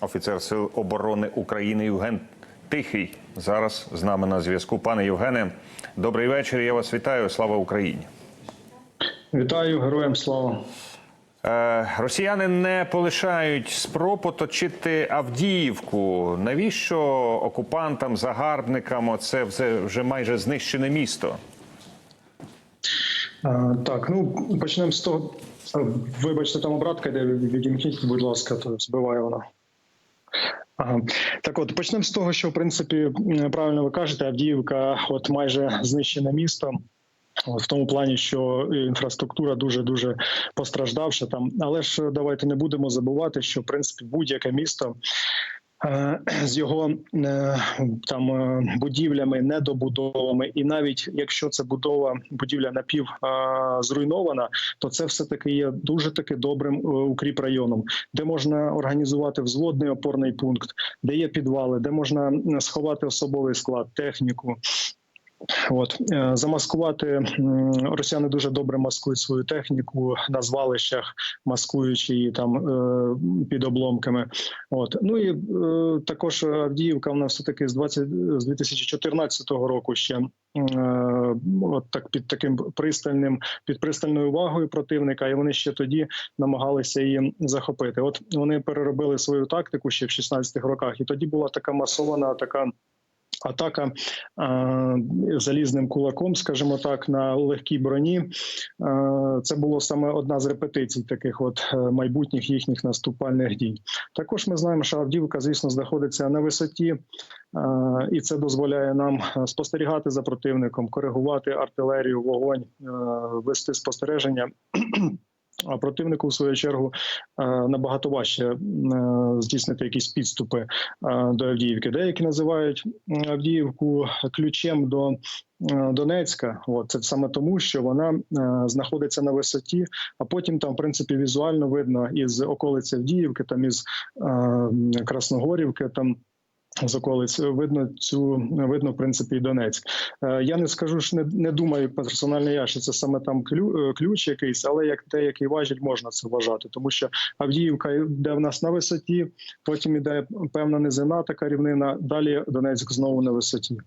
офіцер Сил оборони України Євген Тихий. Зараз з нами на зв'язку. Пане Євгене, добрий вечір. Я вас вітаю. Слава Україні. Вітаю, героям слава. Е, Росіяни не полишають спроб оточити Авдіївку. Навіщо окупантам, загарбникам це вже, майже знищене місто? А, так, ну почнемо з того. Вибачте, там обратка, де відімкніть, будь ласка, то збиває вона. Ага. Так, от почнемо з того, що в принципі правильно ви кажете, Авдіївка, от майже знищене місто. В тому плані, що інфраструктура дуже дуже постраждавша там. Але ж давайте не будемо забувати, що в принципі будь-яке місто е, з його е, там е, будівлями, недобудовами, і навіть якщо це будова будівля напів е, зруйнована, то це все таки є дуже таки добрим е, укріп районом, де можна організувати взводний опорний пункт, де є підвали, де можна сховати особовий склад, техніку. От е, замаскувати росіяни дуже добре маскують свою техніку на звалищах, маскуючи її там е, під обломками. От ну і е, також Авдіївка вона все таки з 20, з 2014 року ще от так під таким пристальним під пристальною увагою противника, і вони ще тоді намагалися її захопити. От вони переробили свою тактику ще в 16-х роках, і тоді була така масована така. Атака залізним кулаком, скажімо так, на легкій броні. Це було саме одна з репетицій таких от е, майбутніх їхніх наступальних дій. Також ми знаємо, що Авдіївка, звісно, знаходиться на висоті, і це дозволяє нам е, спостерігати за противником, коригувати артилерію, вогонь, е, вести спостереження. А противнику, в свою чергу, е, набагато важче е, здійснити якісь підступи е, до Авдіївки. Деякі називають Авдіївку ключем до Донецька. От це саме тому, що вона знаходиться на висоті, а потім там, в принципі, візуально видно із околиці Авдіївки, там із Красногорівки, там. З околиць видно цю видно в принципі і Донецьк. Е, Я не скажу що не, не думаю персонально я, що це саме там клю, е, ключ якийсь, але як те, який важіль, можна це вважати, тому що Авдіївка йде в нас на висоті, потім іде певна низина, така рівнина. Далі Донецьк знову на висоті.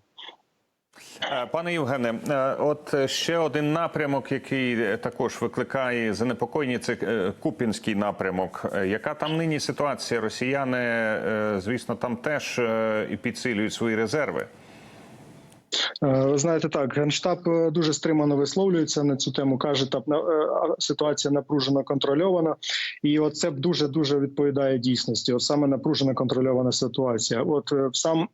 Е, Пане Євгене, е, от ще один напрямок, який також викликає занепокоєння, це е, Купінський напрямок. Яка там нині ситуація? Росіяни, звісно, там теж і підсилюють свої резерви. Ви знаєте, так генштаб дуже стримано висловлюється на цю тему. каже, там на- е, а, ситуація напружено контрольована, і от це дуже дуже відповідає дійсності. От саме напружена контрольована ситуація. От сам.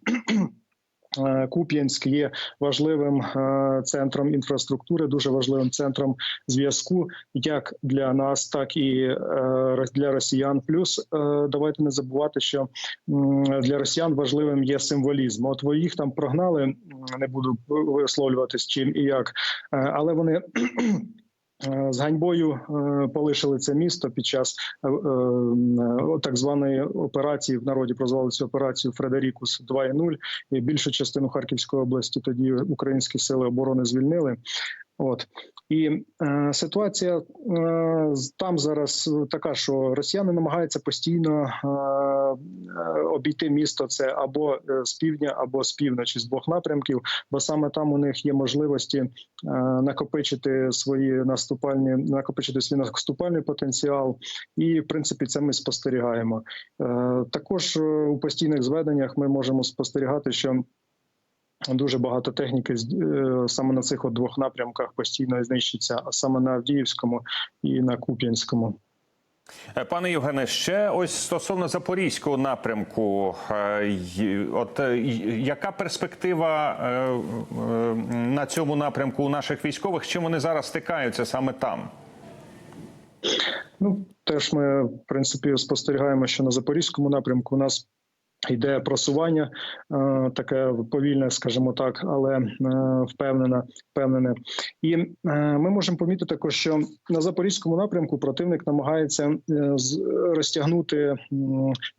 Е, Куп'янськ є важливим е, центром інфраструктури, дуже важливим центром зв'язку, як для нас, так і е, для росіян. Плюс давайте не забувати, що для росіян важливим є символізм. От ви їх там прогнали, не буду висловлюватись чим і як, але вони. Е, З ганьбою е, полишили це місто під час е, так званої операції в народі прозвали цю операцію Фредерікус 2.0. І більшу частину Харківської області тоді українські сили оборони звільнили. От і е, ситуація е, там зараз така, що росіяни намагаються постійно е, е, обійти місто. Це або е, з півдня, або з півночі, з двох напрямків, бо саме там у них є можливості е, накопичити свої наступальні, накопичити свій наступальний потенціал, і в принципі це ми спостерігаємо. Е, Також е, у постійних зведеннях ми можемо спостерігати, що Дуже багато техніки е, саме на цих от двох напрямках постійно знищиться, а саме на Авдіївському і на Куп'янському. Е, Пане Євгене, ще ось стосовно запорізького напрямку, е, от яка перспектива на цьому напрямку у наших військових? Чим вони зараз стикаються саме там? Ну теж ми в принципі спостерігаємо, що на запорізькому напрямку у нас йде просування, е, таке повільне, скажімо так, але е, впевнене, впевнене. І е, ми можемо помітити також, що на запорізькому напрямку противник намагається розтягнути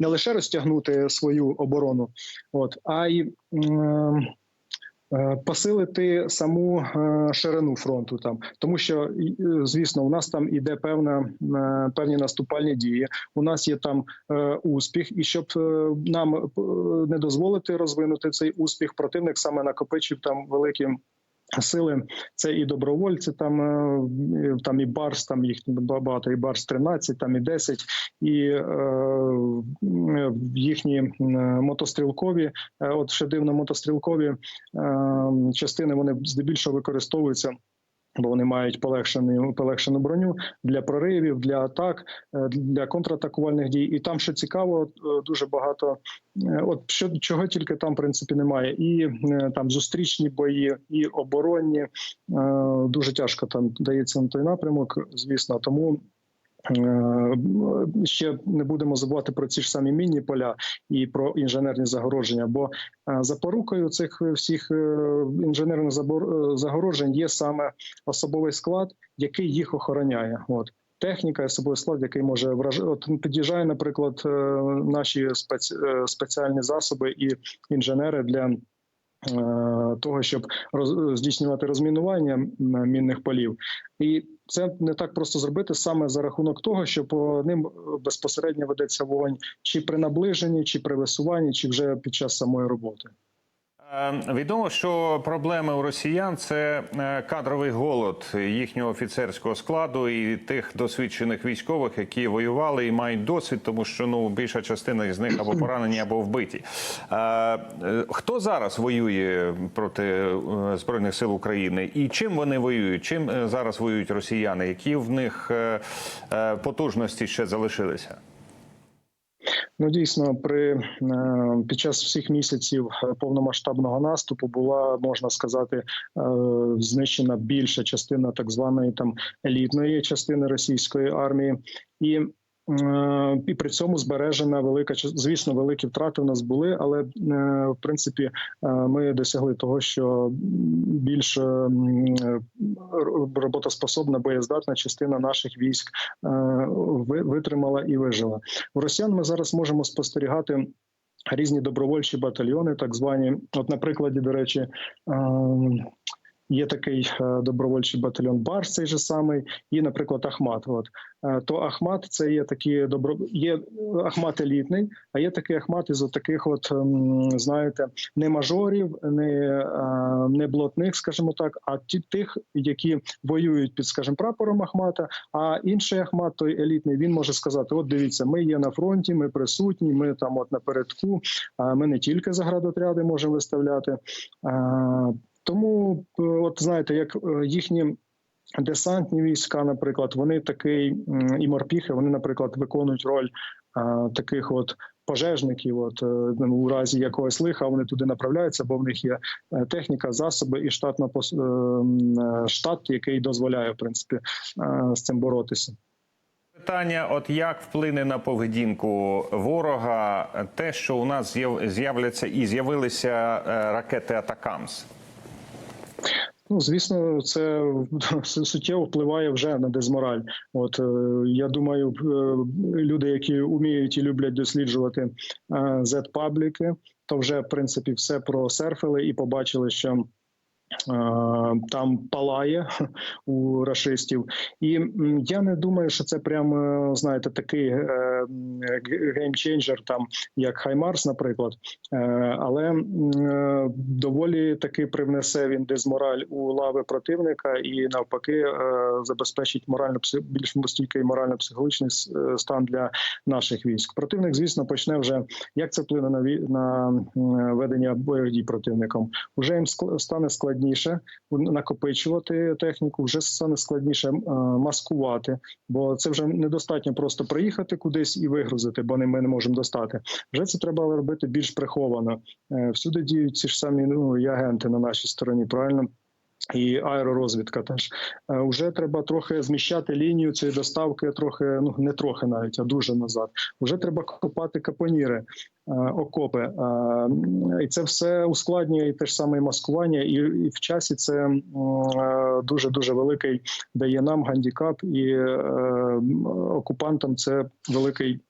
не лише розтягнути свою оборону, от а й Посилити саму е, ширину фронту там, тому що е, звісно, у нас там іде певна е, певні наступальні дії. У нас є там е, успіх, і щоб е, нам е, не дозволити розвинути цей успіх, противник саме накопичив там великі. Сили це і добровольці, там е, там і барс, там їх багато, і барс 13, там і 10, і е, їхні мотострілкові, е, от ще дивно, мотострілкові е, частини вони здебільшого використовуються. Бо вони мають полегшену полегшену броню для проривів, для атак, е, для контратакувальних дій. І там, що цікаво, е, дуже багато е, от що чого тільки там в принципі немає, і там зустрічні бої, і оборонні дуже тяжко там дається на той напрямок, звісно. Тому ще не будемо забувати про ці ж самі мінні поля і про інженерні загородження. Бо е, запорукою цих всіх е, інженерних е, загороджень є саме особовий склад, який їх охороняє. От. Техніка, особовий склад, який може вражати. От під'їжджає, наприклад, е, наші спец... е, спеціальні засоби і інженери для е, того, щоб здійснювати розмінування мінних полів. І це не так просто зробити саме за рахунок того, що по ним безпосередньо ведеться вогонь чи при наближенні, чи при висуванні, чи вже під час самої роботи. Е, Відомо, що проблеми у росіян це е, кадровий голод їхнього офіцерського складу і тих досвідчених військових, які воювали і мають досвід, тому що ну більша частина із них або поранені, або вбиті. Е, Хто зараз воює проти збройних сил України і чим вони воюють? Чим зараз воюють росіяни? Які в них потужності ще залишилися? Ну дійсно, при е, під час всіх місяців е, повномасштабного наступу була можна сказати е, знищена більша частина так званої там елітної частини російської армії, і і при цьому збережена велика звісно, великі втрати в нас були, але е, в принципі е, ми досягли того, що більш е, е, роботоспособна боєздатна частина наших військ е, витримала і вижила. У росіян ми зараз можемо спостерігати. Різні добровольчі батальйони, так звані, от на прикладі, до речі, ем, є такий е, добровольчий батальйон Барс, цей же самий, і, наприклад, Ахмат. От Е, то Ахмат це є такі добро... є Ахмат елітний, а є такий Ахмат із таких, от ем, знаєте, не мажорів, не, е, не блатних, скажімо так, а ті тих, які воюють під, скажімо, прапором Ахмата. А інший Ахмат, той елітний, він може сказати: От дивіться, ми є на фронті, ми присутні, ми там от напередку. Ми не тільки заградотряди можемо виставляти. Тому, е, от знаєте, як е, їхні десантні війська, наприклад, вони такий і морпіхи, вони, наприклад, виконують роль е, таких от. Пожежників, от у разі якогось лиха вони туди направляються, бо в них є техніка, засоби і штатна штат, який дозволяє в принципі з цим боротися. Питання: от як вплине на поведінку ворога те, що у нас з'яв- з'являться і з'явилися ракети Атакамс? Ну, звісно, це суттєво впливає вже на дезмораль. От е, я думаю, е, люди, які вміють і люблять досліджувати е, Z-пабліки, то вже в принципі все просерфили і побачили, що. Там палає у рашистів, і я не думаю, що це прямо знаєте такий геймченджер, там як Хаймарс, наприклад. Е, але е, доволі таки привнесе він дезмораль у лави противника і навпаки е, забезпечить морально більш стійкий морально-психологічний стан для наших військ. Противник, звісно, почне вже як це вплине на на ведення бойових дій противником. Уже їм стане складніше накопичувати техніку, вже стане складніше маскувати, бо це вже недостатньо просто приїхати кудись і вигрузити, бо ми не можемо достати. Вже це треба робити більш приховано. Е, Всюди діють ці ж самі ну і агенти на нашій стороні, правильно. І аеророзвідка теж Е, уже треба трохи зміщати лінію цієї доставки, трохи ну не трохи навіть, а дуже назад. Уже треба копати капоніри, е, окопи, і це все ускладнює і те ж саме і маскування, і, і в часі це дуже дуже великий дає нам гандікап, і окупантам це великий,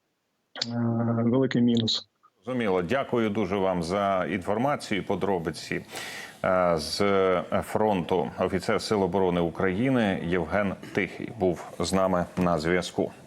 великий мінус. Зрозуміло. Дякую дуже вам за інформацію. Подробиці Е, з фронту офіцер Сил оборони України Євген Тихий був з нами на зв'язку.